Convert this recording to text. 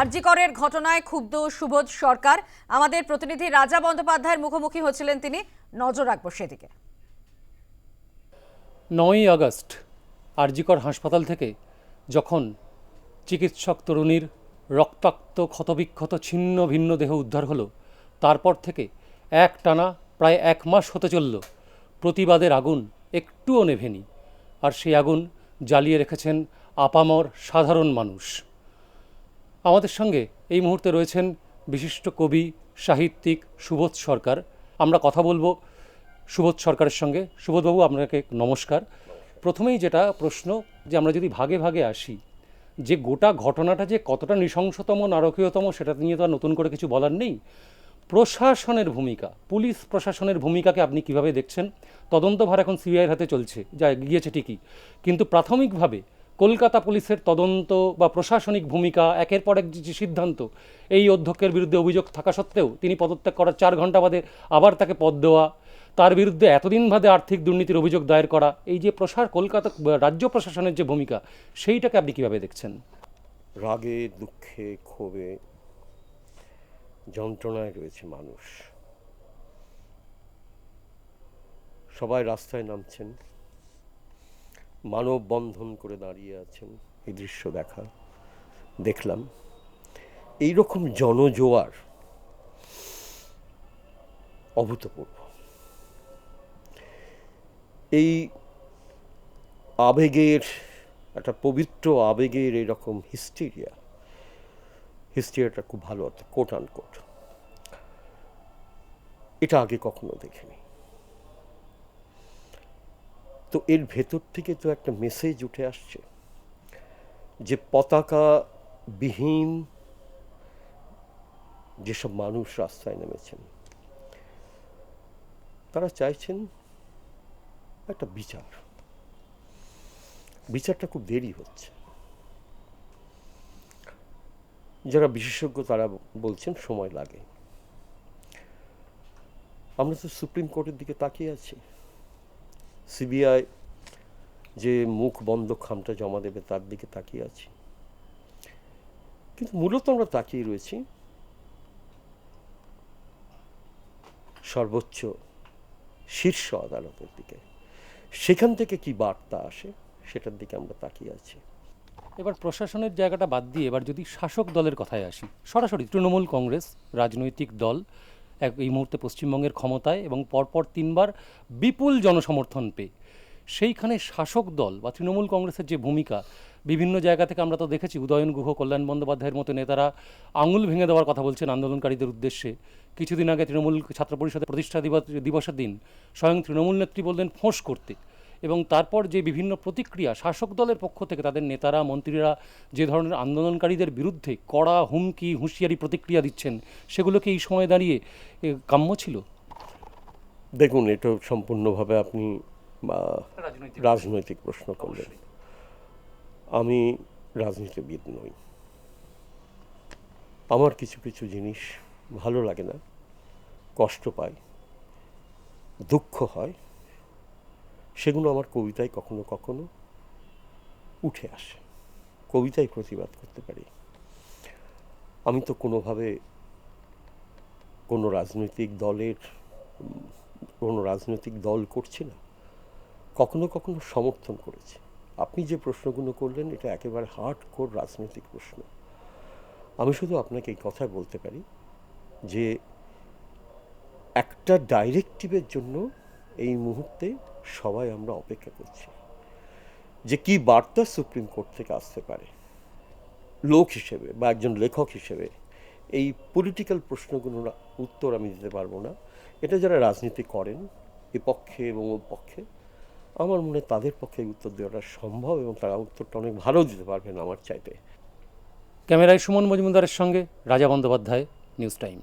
আরজিকরের ঘটনায় ক্ষুব্ধ সুবোধ সরকার। আমাদের প্রতিনিধি রাজা বন্দ্যোপাধ্যায়ের মুখোমুখি হচ্ছিলেন তিনি। নজর রাখব সেদিকে। নয়ই আগস্ট আরজিকর হাসপাতাল থেকে যখন চিকিৎসক তরুণীর রক্তাক্ত, ক্ষতবিক্ষত, ছিন্ন, ভিন্ন দেহ উদ্ধার হলো, তারপর থেকে এক টানা প্রায় এক মাস হতে চলল। প্রতিবাদের আগুন একটুও নেভেনি। আর সেই আগুন জ্বালিয়ে রেখেছেন আপামর সাধারণ মানুষ। আমাদের সঙ্গে এই মুহূর্তে রয়েছেন বিশিষ্ট কবি, সাহিত্যিক সুবোধ সরকার। আমরা কথা বলব সুবোধ সরকারের সঙ্গে। সুবোধবাবু, আপনাকে নমস্কার। প্রথমেই যেটা প্রশ্ন, যে আমরা যদি ভাগে ভাগে আসি, যে গোটা ঘটনাটা যে কতটা নৃশংসতম, নারকীয়তম, সেটা নিয়ে তো আর নতুন করে কিছু বলার নেই। প্রশাসনের ভূমিকা, পুলিশ প্রশাসনের ভূমিকাকে আপনি কীভাবে দেখছেন? তদন্তভার এখন সিবিআইয়ের হাতে চলছে, যা গিয়েছে ঠিকই। কিন্তু প্রাথমিকভাবে কলকাতা পুলিশের তদন্ত বা প্রশাসনিক ভূমিকা, একের পর এক যে সিদ্ধান্ত, এই অধ্যক্ষের বিরুদ্ধে অভিযোগ থাকা সত্ত্বেও তিনি পদত্যাগ করার চার ঘণ্টা বাদে আবার তাকে পদ দেওয়া, তার বিরুদ্ধে এতদিন বাদে আর্থিক দুর্নীতির অভিযোগ দায়ের করা, এই যে প্রসার, কলকাতা রাজ্য প্রশাসনের যে ভূমিকা, সেইটাকে আপনি কীভাবে দেখছেন? রাগে, দুঃখে, ক্ষোভে যন্ত্রণায় রয়েছে মানুষ। সবাই রাস্তায় নামছেন। মানববন্ধন করে দাঁড়িয়ে আছেন এই দৃশ্য দেখা দেখলাম। এই রকম জনজোয়ার অভূতপূর্ব। এই আবেগের, একটা পবিত্র আবেগের এরকম হিস্টেরিয়া, হিস্টেরিয়াটা খুব ভালো অর্থ কোট আন কোট এটা আগে কখনো দেখিনি। তো এর ভেতর থেকে তো একটা মেসেজ উঠে আসছে যে পতাকা বিহীন যেসব মানুষ রাস্তায় নেমেছেন, তারা চাইছেন একটা বিচার। বিচারটা খুব দেরি হচ্ছে। যারা বিশেষজ্ঞ তারা বলছেন সময় লাগে। আমরা তো সুপ্রিম কোর্টের দিকে তাকিয়ে আছি। সিবিআই যে মুখ বন্ধ খামটা জমা দেবে তার দিকে তাকিয়ে আছি। কিন্তু মূলত আমরা তাকিয়ে রয়েছি সর্বোচ্চ শীর্ষ আদালতের দিকে। সেখান থেকে কি বার্তা আসে সেটার দিকে আমরা তাকিয়ে আছি। এবার প্রশাসনের জায়গাটা বাদ দিয়ে এবার যদি শাসক দলের কথায় আসি, সরাসরি তৃণমূল কংগ্রেস রাজনৈতিক দল এক এই মুহূর্তে পশ্চিমবঙ্গের ক্ষমতায় এবং পরপর তিনবার বিপুল জনসমর্থন পেয়ে। সেইখানে শাসক দল বা তৃণমূল কংগ্রেসের যে ভূমিকা, বিভিন্ন জায়গা থেকে আমরা তো দেখেছি, উদয়ন গুহ, কল্যাণ বন্দ্যোপাধ্যায়ের মতো নেতারা আঙুল ভেঙে দেওয়ার কথা বলছেন আন্দোলনকারীদের উদ্দেশ্যে। কিছুদিন আগে তৃণমূল ছাত্র পরিষদের প্রতিষ্ঠা দিবস দিবসের দিন স্বয়ং তৃণমূল নেত্রী বললেন, ফোঁস করতে। এবং তারপর যে বিভিন্ন প্রতিক্রিয়া শাসক দলের পক্ষ থেকে তাদের নেতারা মন্ত্রীরা যে ধরনের আন্দোলনকারীদের বিরুদ্ধে কড়া হুমকি হুঁশিয়ারি প্রতিক্রিয়া দিচ্ছেন সেগুলোকে এই সময় দাঁড়িয়ে কাম্য ছিল? দেখুন এটা সম্পূর্ণভাবে আপনি বা, রাজনৈতিক প্রশ্ন। করলেন। আমি রাজনীতিবিদ নই। আমার কিছু কিছু জিনিস ভালো লাগে না কষ্ট পাই দুঃখ হয় সেগুলো আমার কবিতায় কখনো কখনো উঠে আসে। কবিতায় প্রতিবাদ করতে পারি। আমি তো কোনোভাবে কোনো রাজনৈতিক দলের, কোনো রাজনৈতিক দল করছি না, কখনো কখনো সমর্থন করেছি। আপনি যে প্রশ্নগুলো করলেন, এটা একেবারে হার্ড কোর রাজনৈতিক প্রশ্ন। আমি শুধু আপনাকে এই কথা বলতে পারি যে একটা ডাইরেক্টিভের জন্য এই মুহূর্তে সবাই আমরা অপেক্ষা করছি যে কি বার্তা সুপ্রিম কোর্ট থেকে আসতে পারে। লোক হিসেবে বা একজন লেখক হিসেবে এই পলিটিক্যাল প্রশ্নগুলোর উত্তর আমি দিতে পারব না। এটা যারা রাজনীতি করেন, এ পক্ষে এবং ও পক্ষে, আমার মনে তাদের পক্ষে উত্তর দেওয়াটা সম্ভব এবং তারা উত্তরটা অনেক ভালো দিতে পারবেন আমার চাইতে। ক্যামেরায় সুমন মজুমদারের সঙ্গে রাজা বন্দ্যোপাধ্যায়, নিউজ টাইম।